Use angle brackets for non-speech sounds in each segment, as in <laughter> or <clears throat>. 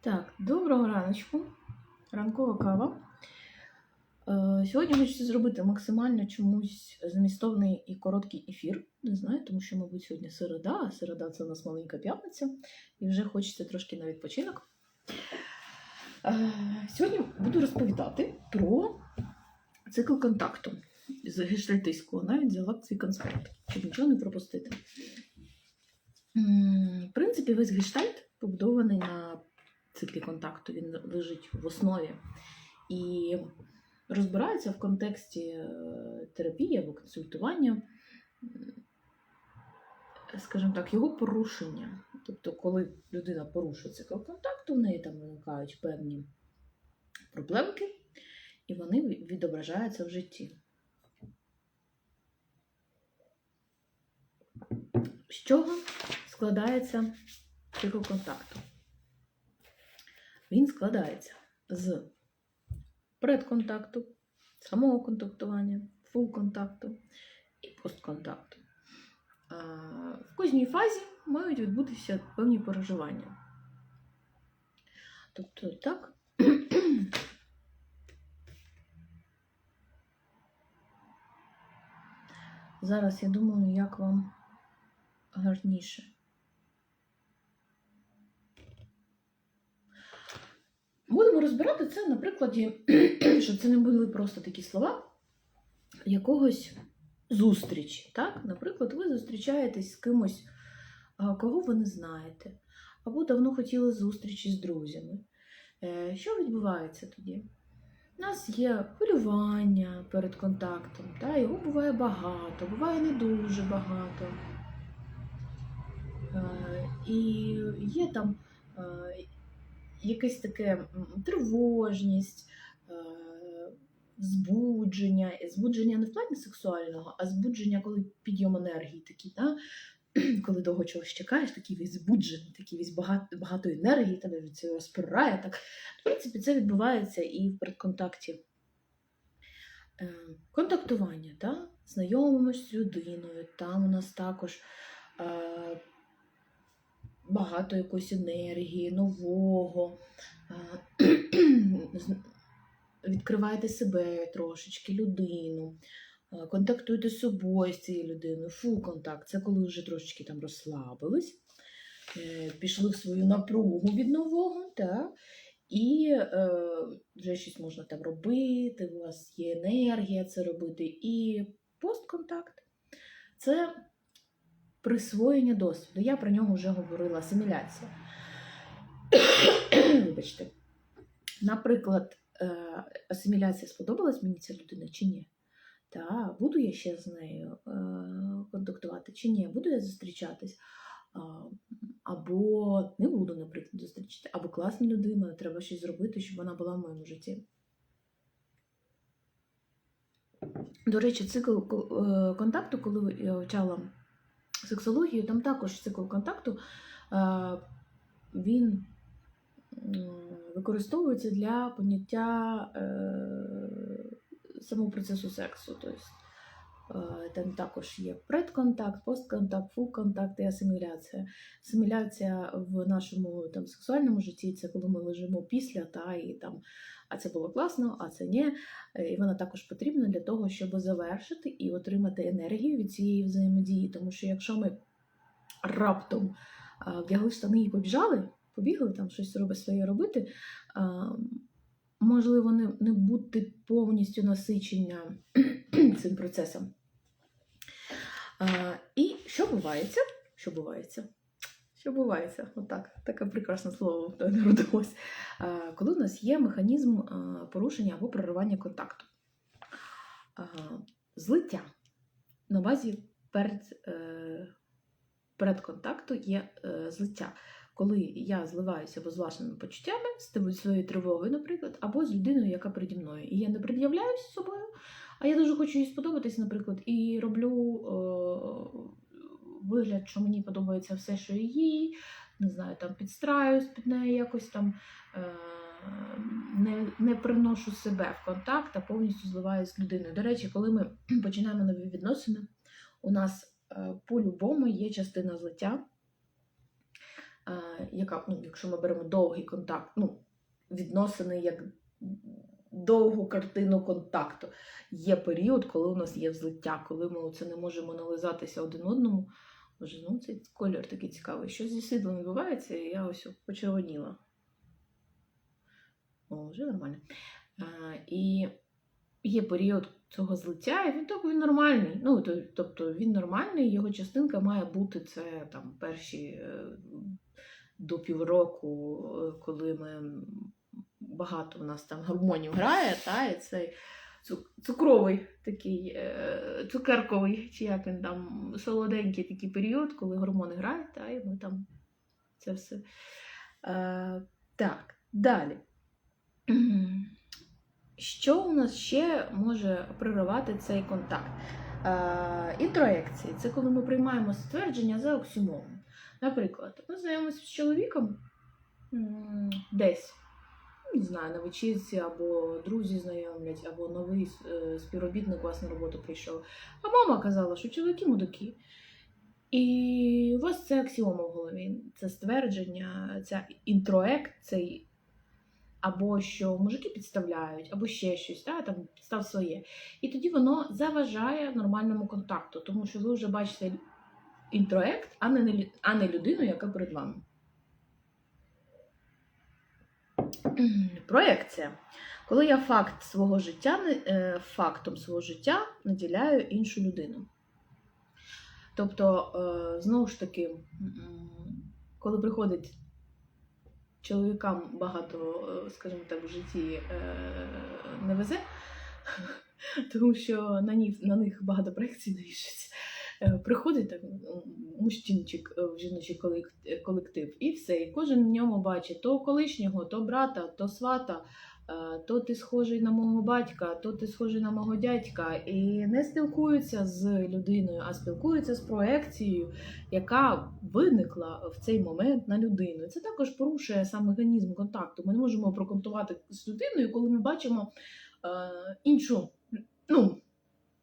Так, доброго раночку. Ранкова кава. Е, Сьогодні хочеться зробити максимально чомусь змістовний і короткий ефір. Не знаю, тому що, мабуть, сьогодні середа, а середа це у нас маленька п'ятниця, і вже хочеться трошки на відпочинок. Е, Сьогодні буду розповідати про цикл контакту з гештальтистського. Навіть взяла свій конспект, щоб нічого не пропустити. В принципі, весь гештальт побудований на циклі контакту, він лежить в основі і розбирається в контексті е, терапії або консультування, скажімо так, його порушення. Тобто, коли людина порушує цикл контакту, в неї там виникають певні проблемки, і вони відображаються в житті. З чого складається цикл контакту? Він складається з предконтакту, самого контактування, фул контакту і постконтакту. В кожній фазі мають відбутися певні переживання. Тобто, так. Зараз я думаю, як вам гарніше. Будемо розбирати це на прикладі, <clears throat> щоб це не були просто такі слова якогось зустрічі. Так? Наприклад, ви зустрічаєтесь з кимось, кого ви не знаєте, або давно хотіли зустрічі з друзями. Е, Що відбувається тоді? У нас є хвилювання перед контактом, та, його буває багато, буває не дуже багато. Е, І є там е, якесь таке тривожність, е, збудження. Збудження не в плані сексуального, а збудження, коли підйом енергії такий, да? <clears throat> коли довго чогось чекаєш, такий весь збуджений, такий весь багато, багато енергії, тебе цього розпирає. Так. В принципі, це відбувається і в предконтакті. Е, Контактування, да? знайомимось з людиною, там у нас також е, багато якоїсь енергії, нового. Е, <clears throat> Відкриваєте себе трошечки, людину, е, контактуєте з собою з цією людиною. Фул контакт це коли вже трошечки там розслабились, е, пішли в свою напругу від нового, так? і е, вже щось можна там робити, у вас є енергія це робити. І постконтакт це присвоєння досвіду. Я про нього вже говорила, асиміляція. <coughs> Вибачте. Наприклад, е, асиміляція сподобалась мені ця людина чи ні? Та, буду я ще з нею е, контактувати чи ні? Буду я зустрічатись? Або не буду, наприклад, зустрічати, або класна людина, треба щось зробити, щоб вона була в моєму житті. До речі, цикл е, контакту, коли я вивчала сексологію, там також цикл контакту е, він використовується для поняття е, самого процесу сексу. Тобто, е, там також є предконтакт, постконтакт, фулконтакт і асиміляція. Асиміляція в нашому там, сексуальному житті це коли ми лежимо після, та, і там, а це було класно, а це ні. Е, І вона також потрібна для того, щоб завершити і отримати енергію від цієї взаємодії. Тому що якщо ми раптом вдягли штани і побіжали, побігли там щось робить своє робити, можливо, не, не бути повністю насичення <clears throat> цим процесом. І що бувається? Що бувається? Що бувається? Отак, таке прекрасне слово народилось. Коли у нас є механізм порушення або проривання контакту. Злиття на базі перед, е, передконтакту є е, злиття. Коли я зливаюся або з власними почуттями, з своєю тривогою, наприклад, або з людиною, яка переді мною. І я не пред'являюся собою, а я дуже хочу їй сподобатись, наприклад, і роблю е, вигляд, що мені подобається все, що їй, не знаю, там підстраюсь під неї якось там. Е, не, не приношу себе в контакт, а повністю зливаюсь з людиною. До речі, коли ми <clears throat> починаємо нові відносини, у нас е, по-любому є частина злиття. е, яка, ну, якщо ми беремо довгий контакт, ну, відносини як довгу картину контакту. Є період, коли у нас є взлиття, коли ми це не можемо нализатися один одному. Боже, ну цей колір такий цікавий. Що зі світлом відбувається, я ось почервоніла. О, вже нормально. А, і є період цього злиття, і він тобто він нормальний. Ну, то- тобто він нормальний, його частинка має бути це там перші е, до півроку, е, коли ми багато в нас там гормонів грає, та, і цей цукровий такий е, цукерковий, чи як він там солоденький такий період, коли гормони грають, та, і ми там це все. Е, так, далі. <clears throat> Що у нас ще може проривати цей контакт? Е, інтроекції це коли ми приймаємо ствердження за оксюмором. Наприклад, ми знайомимося з чоловіком десь, не знаю, на вечірці, або друзі знайомлять, або новий е, співробітник вас на роботу прийшов. А мама казала, що чоловіки мудаки. І у вас це аксіома в голові, це ствердження, ця інтроект, цей або що мужики підставляють, або ще щось, та, там підстав своє. І тоді воно заважає нормальному контакту, тому що ви вже бачите інтроект, а не, а не людину, яка перед вами. <clears throat> Проекція. Коли я факт свого життя, е, фактом свого життя наділяю іншу людину. Тобто, е, знову ж таки, коли приходить чоловікам багато, е, скажімо так, в житті не везе, <laughs> тому що на них, на них багато проекцій навішується. Е, Приходить так мужчинчик е, в жіночий е, колектив, і все. І кожен в ньому бачить то колишнього, то брата, то свата, е, то ти схожий на мого батька, то ти схожий на мого дядька. І не спілкуються з людиною, а спілкуються з проекцією, яка виникла в цей момент на людину. Це також порушує сам механізм контакту. Ми не можемо проконтувати з людиною, коли ми бачимо іншу, ну,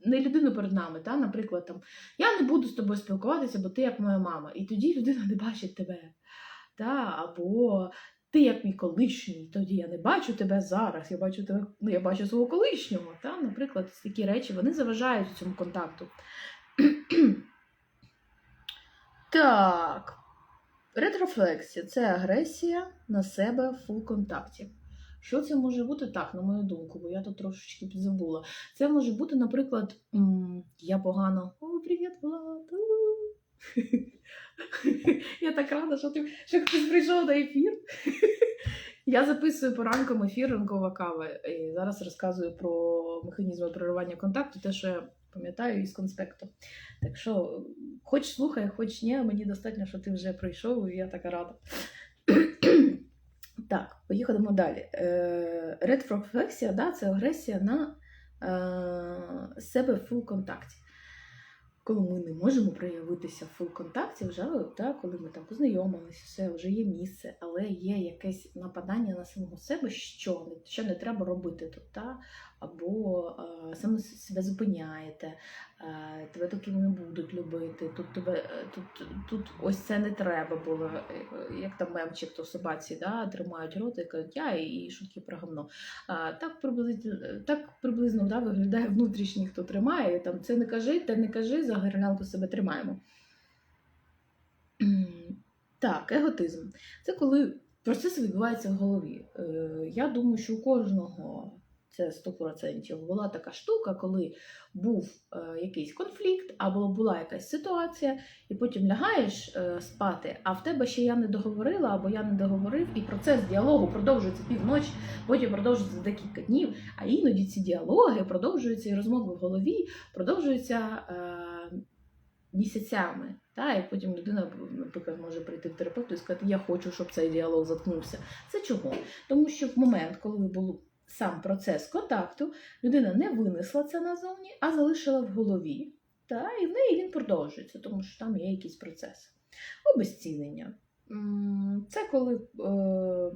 не людину перед нами. Та? Наприклад, там, я не буду з тобою спілкуватися, бо ти як моя мама. І тоді людина не бачить тебе. Та? Або ти як мій колишній, тоді я не бачу тебе зараз, я бачу тебе, ну, я бачу свого колишнього. Та? Наприклад, такі речі вони заважають цьому контакту. <clears throat> Так. Ретрофлексія це агресія на себе в фул-контакті. Що це може бути так, на мою думку, бо я тут трошечки підзабула. Це може бути, наприклад, я погано. О, привіт, Влад! <laughs> Я так рада, що ти що хтось прийшов на ефір. Я записую по ранкам ефір ранкова кава. І зараз розказую про механізми проривання контакту, те, що я пам'ятаю із конспекту. Так що, хоч слухай, хоч ні, мені достатньо, що ти вже прийшов, і я така рада. Так, поїхали далі. Ретрофлексія да, це агресія на е, себе в фул-контакті. Коли ми не можемо проявитися в фул-контакті, вже да, коли ми там познайомилися, все, вже є місце, але є якесь нападання на самого себе, що, що не треба робити тут, та? Або е, саме себе зупиняєте, е, тебе таким не будуть любити, тут, тебе, е, тут, тут ось це не треба було, як там мемчик, то собаці да, тримають рот і кажуть, я і шутки про говно. А, так приблизно, так приблизно да, виглядає внутрішній, хто тримає. Там, це не кажи, те не кажи, за гирлянку себе тримаємо. <clears throat> Так, еготизм. Це коли процес відбувається в голові. Я думаю, що у кожного це 100% була така штука, коли був е, якийсь конфлікт, або була якась ситуація, і потім лягаєш е, спати, а в тебе ще я не договорила, або я не договорив, і процес діалогу продовжується півночі, потім продовжується декілька днів. А іноді ці діалоги продовжуються і розмови в голові продовжуються е, місяцями. Та, і потім людина, наприклад, може прийти в терапевту і сказати, я хочу, щоб цей діалог заткнувся. Це чого? Тому що в момент, коли був сам процес контакту, людина не винесла це назовні, а залишила в голові. Та, і в неї він продовжується, тому що там є якийсь процес. Обезцінення. Це коли. Е,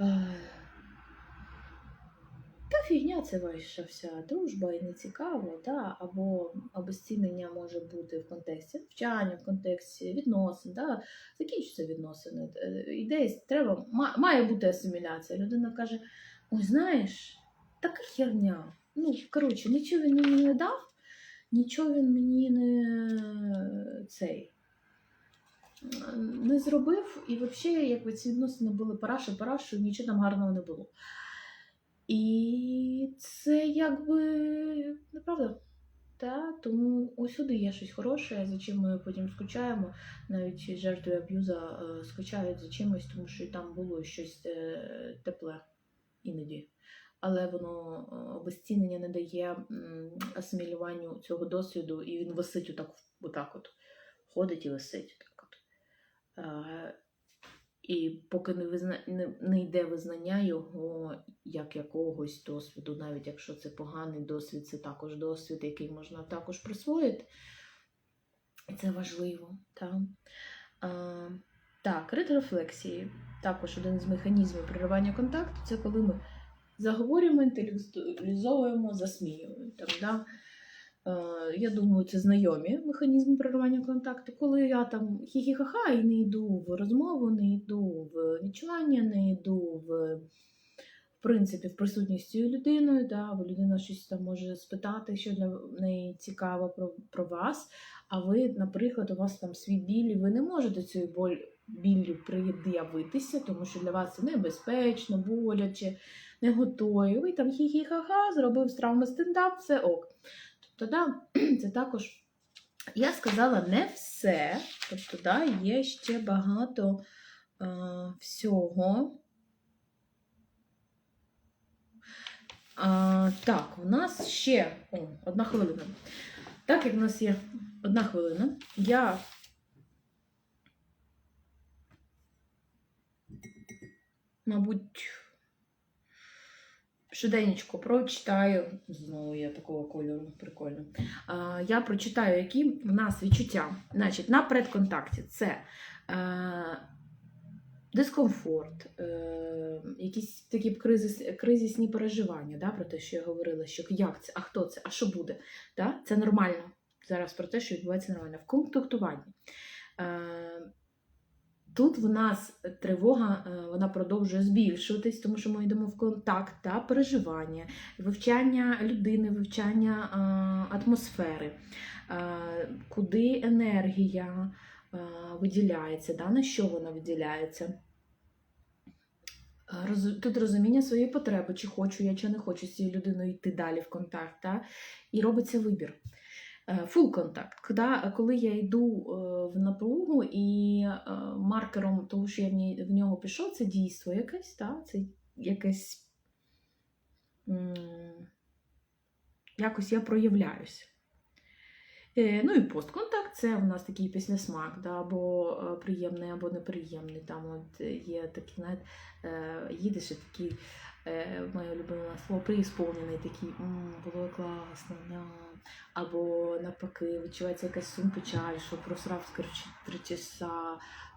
е, та фігня. це ваша вся дружба і не цікаво, да? або обезцінення може бути в контексті навчання, в контексті відносин, да? закінчуються відносини. Е, Ідея треба, має бути асиміляція. Людина каже: ой, знаєш, така херня. Ну, коротше, нічого він мені не дав, нічого він мені не цей. Не зробив, і взагалі, якби ці відносини були парашу, парашу, нічого там гарного не було. І це якби неправда. Та, тому ось сюди є щось хороше, за чим ми потім скучаємо. Навіть жертви аб'юза е, скучають за чимось, тому що там було щось е, тепле іноді. Але воно е, обезцінення не дає асимілюванню цього досвіду, і він висить отак, отак от. Ходить і висить. Так от. І поки не, визна... не, не йде визнання його як якогось досвіду, навіть якщо це поганий досвід, це також досвід, який можна також присвоїти. Це важливо. Так, а, так ретрорефлексії. Також один з механізмів переривання контакту це коли ми заговорюємо, інтелектуалізовуємо, засміюємо. Там, да? Е, Я думаю, це знайомі механізми переривання контакту. Коли я там хі-хі-ха-ха і не йду в розмову, не йду в відчування, не йду в, в принципі, в присутність цією людиною, да, бо людина щось там може спитати, що для неї цікаво про, про вас. А ви, наприклад, у вас там свій біль, і ви не можете цією боль, біллю пред'явитися, тому що для вас це небезпечно, боляче, не готові. Ви там хі-хі-ха-ха, зробив з травми стендап, все ок. Тобто, да, <clears throat> це також. Я сказала не все. Тобто, да, є ще багато е, всього. А, так, у нас ще о, одна хвилина. Так як в нас є одна хвилина, я мабуть, щоденечко прочитаю. Знову я такого кольору, прикольно. А, я прочитаю, які в нас відчуття. Значить, на предконтакті це е, дискомфорт, е, якісь такі кризис, кризисні переживання, да, про те, що я говорила, що як це, а хто це, а що буде. Да? Це нормально. Зараз про те, що відбувається нормально. В контактуванні. Е, Тут в нас тривога е, вона продовжує збільшуватись, тому що ми йдемо в контакт та переживання, вивчання людини, вивчання е, атмосфери, е, куди енергія виділяється, да, на що вона виділяється. Тут розуміння своєї потреби, чи хочу я, чи не хочу з цією людиною йти далі в контакт. Та? І робиться вибір. Фул контакт, коли, коли я йду е, в напругу і е, маркером того, що я в, нього пішов, це дійство якесь, та? це якесь якось я проявляюся. Е, Ну і постконтакт це в нас такий післясмак, да, або е, приємний, або неприємний. Там от є такі, е, їдеш і такий, е, моє улюблене слово, преісполнений такий, було класно, да. або навпаки, відчувається якась сум печаль, що просрав скоріше три часа,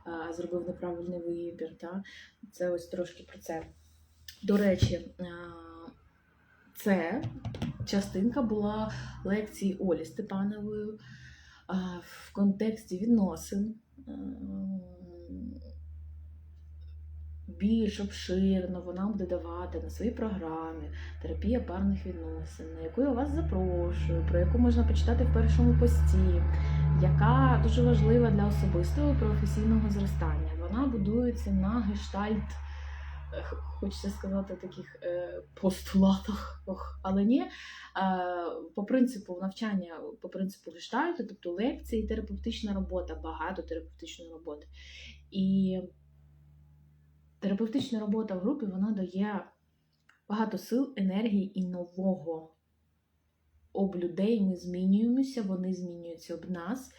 е, зробив неправильний вибір. Да. Це ось трошки про це. До речі, е, це частинка була лекції Олі Степанової в контексті відносин. Більш обширно вона буде давати на своїй програмі терапія парних відносин, на яку я вас запрошую, про яку можна почитати в першому пості, яка дуже важлива для особистого професійного зростання. Вона будується на гештальт е, хочеться сказати, таких е, постулатах, але ні. Е, по принципу навчання, по принципу гештальту, тобто лекції, терапевтична робота, багато терапевтичної роботи. І терапевтична робота в групі вона дає багато сил, енергії і нового. Об людей ми змінюємося, вони змінюються об нас,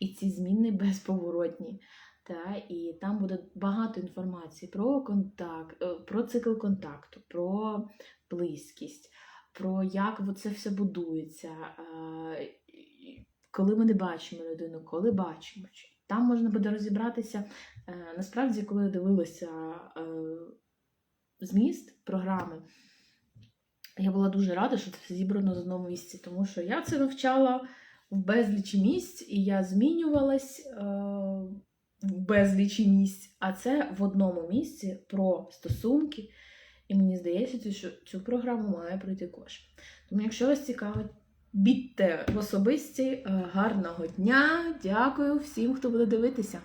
і ці зміни безповоротні. Та, і там буде багато інформації про контакт, е, про цикл контакту, про близькість, про як це все будується, е, коли ми не бачимо людину, коли бачимо. Там можна буде розібратися. е, Насправді, коли я дивилася е, зміст програми, Я була дуже рада, що це все зібрано з одному місці, тому що я це вивчала в безлічі місць, і я змінювалась е, в безлічі місць, а це в одному місці про стосунки. І мені здається, що цю програму має пройти кожен. Тому, якщо вас цікавить, бідьте в особисті. Е, Гарного дня! Дякую всім, хто буде дивитися.